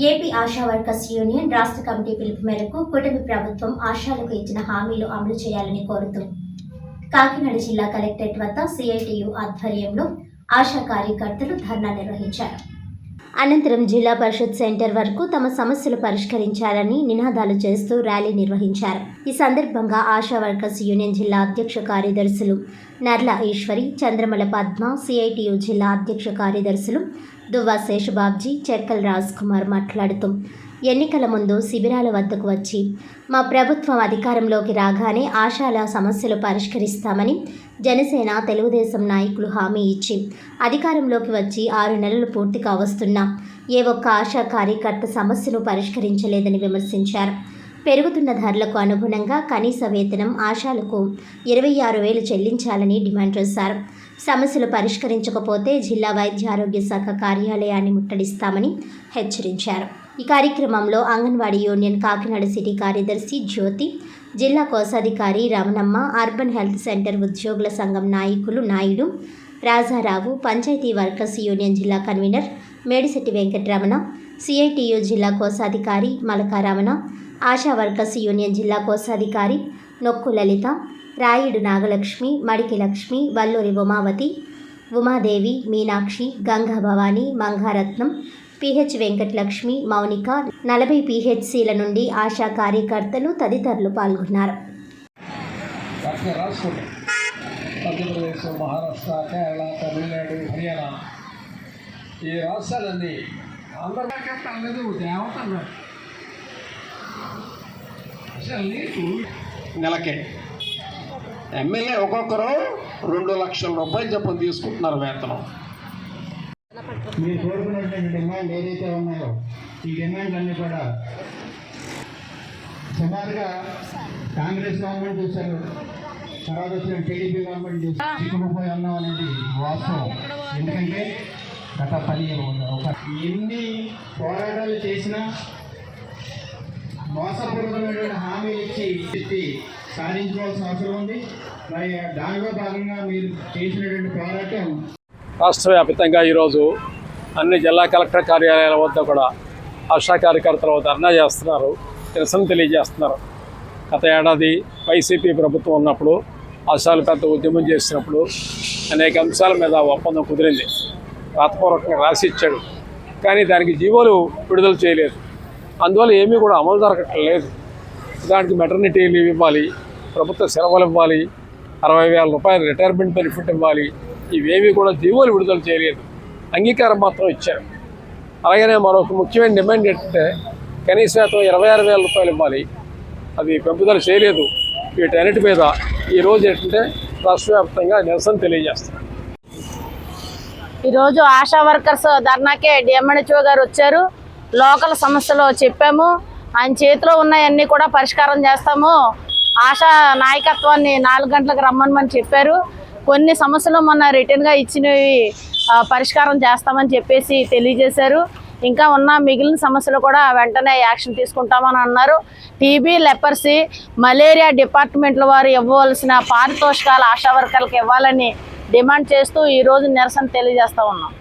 AP ASHA workers union రాష్ట్ర committee పిలుపు మేరకు కూటమి ప్రభుత్వం ఆశాలకు ఇచ్చిన హామీలు అమలు చేయాలని కోరుతూ కాకినాడ జిల్లా కలెక్టరేట్ వద్ద సిఐటియు ఆధ్వర్యంలో ఆశా కార్యకర్తలు ధర్నా నిర్వహించారు. అనంతరం జిల్లా పరిషత్ సెంటర్ వరకు తమ సమస్యలు పరిష్కరించాలని నినాదాలు చేస్తూ ర్యాలీ నిర్వహించారు. ఈ సందర్భంగా ఆశా వర్కర్స్ యూనియన్ జిల్లా అధ్యక్ష కార్యదర్శులు నర్ల ఈశ్వరి చంద్రమల పద్మ సిఐటియు జిల్లా అధ్యక్ష కార్యదర్శులు దువ్వా శేషబాబ్జీ చెక్కల్ రాజ్ కుమార్ మాట్లాడుతూ ఎన్నికల ముందు శిబిరాల వద్దకు వచ్చి మా ప్రభుత్వం అధికారంలోకి రాగానే ఆశాల సమస్యలు పరిష్కరిస్తామని జనసేన తెలుగుదేశం నాయకులు హామీ ఇచ్చి అధికారంలోకి వచ్చి ఆరు నెలలు పూర్తి కావస్తున్నా ఏ ఒక్క ఆశా కార్యకర్త సమస్యను పరిష్కరించలేదని విమర్శించారు. పెరుగుతున్న ధరలకు అనుగుణంగా కనీస వేతనం ఆశాలకు ఇరవై ఆరు వేలు చెల్లించాలని డిమాండ్ చేశారు. సమస్యలు పరిష్కరించకపోతే జిల్లా వైద్య ఆరోగ్య శాఖ కార్యాలయాన్ని ముట్టడిస్తామని హెచ్చరించారు. ఈ కార్యక్రమంలో అంగన్వాడీ యూనియన్ కాకినాడ సిటీ కార్యదర్శి జ్యోతి జిల్లా కోశాధికారి రమణమ్మ అర్బన్ హెల్త్ సెంటర్ ఉద్యోగుల సంఘం నాయకులు నాయుడు రాజారావు పంచాయతీ వర్కర్స్ యూనియన్ జిల్లా కన్వీనర్ మేడిశెట్టి వెంకటరమణ సిఐటియు జిల్లా కోశాధికారి మలకారమణ ఆశా వర్కర్స్ యూనియన్ జిల్లా కోశాధికారి నొక్కు లలిత రాయుడు నాగలక్ష్మి మడికి లక్ష్మి వల్లూరి ఉమావతి ఉమాదేవి మీనాక్షి గంగా భవాని మంగారత్నం పిహెచ్ వెంకటలక్ష్మి మౌనిక నలభై పిహెచ్సిల నుండి ఆశా కార్యకర్తలు తదితరులు పాల్గొన్నారు. మధ్యప్రదేశ్ మహారాష్ట్ర కేరళ తమిళనాడు హర్యానా ఈ రాష్ట్రాలన్నీ అందరూ చెప్తాను దేవత అసలు నీకు నెలకే. ఎమ్మెల్యే ఒక్కొక్కరు రెండు లక్షల రూపాయలు చెప్పని తీసుకుంటున్నారు వేతనం. మీరు కోరుకున్నటువంటి డిమాండ్ ఏదైతే ఉన్నాయో ఈ డిమాండ్ అన్నీ కూడా సుమారుగా కాంగ్రెస్ గవర్నమెంట్ చూశారు. తర్వాత వచ్చిన టీడీపీ గవర్నమెంట్ చూసి చిక్కుకుపోయి ఉన్నాం అనేది వాస్తవం. ఎందుకంటే గత పది ఒక ఎన్ని పోరాటాలు చేసినా మోసపూరితమైనటువంటి హామీలు ఇచ్చి ఇచ్చి సాధించుకోవాల్సిన అవసరం ఉంది. మరి దానిలో భాగంగా మీరు చేసినటువంటి పోరాటం రాష్ట్ర వ్యాప్తంగా ఈరోజు అన్ని జిల్లా కలెక్టర్ కార్యాలయాల వద్ద కూడా ఆశా కార్యకర్తల వద్ద ధర్నా చేస్తున్నారు. నిరసన తెలియజేస్తున్నారు. గత ఏడాది వైసీపీ ప్రభుత్వం ఉన్నప్పుడు ఆశాలు పెద్ద ఉద్యమం చేసినప్పుడు అనేక అంశాల మీద ఒప్పందం కుదిరింది. రాతపూర్వకంగా రాసి ఇచ్చాడు. కానీ దానికి జీవోలు విడుదల చేయలేదు. అందువల్ల ఏమీ కూడా అమలు జరగట్లేదు. దానికి మెటర్నిటీ లీవ్ ఇవ్వాలి ప్రభుత్వ సెలవులు ఇవ్వాలి అరవై వేల రూపాయలు రిటైర్మెంట్ బెనిఫిట్ ఇవ్వాలి ఇవేమీ కూడా జీవోలు విడుదల చేయలేదు. అంగీకారం మాత్రం ఇచ్చారు. అలాగనే మరొక ముఖ్యమైన డిమాండ్ ఏంటంటే కనీస శాతం ఇరవై ఆరు వేల రూపాయలు ఇవ్వాలి. అది పెంపుదల చేయలేదు. వీటన్నిటి మీద ఈరోజు ఏంటంటే రాష్ట్ర వ్యాప్తంగా నిరసన తెలియజేస్తారు ఈరోజు ఆశా వర్కర్స్ ధర్నాకే డిఎంఎన్హెచ్ఓ గారు వచ్చారు. లోకల్ సమస్యలు చెప్పాము. ఆయన చేతిలో ఉన్నాయన్నీ కూడా పరిష్కారం చేస్తాము. ఆశా నాయకత్వాన్ని నాలుగు గంటలకు రమ్మని చెప్పారు. కొన్ని సమస్యలు మొన్న రిటర్న్గా ఇచ్చినవి పరిష్కారం చేస్తామని చెప్పేసి తెలియజేశారు. ఇంకా ఉన్న మిగిలిన సమస్యలు కూడా వెంటనే యాక్షన్ తీసుకుంటామని అన్నారు. టీబీ లెపర్సీ మలేరియా డిపార్ట్మెంట్ల వారు ఇవ్వవలసిన పారితోషికాలు ఆశా వర్కర్లకు ఇవ్వాలని డిమాండ్ చేస్తూ ఈరోజు నిరసన తెలియజేస్తూ ఉన్నాం.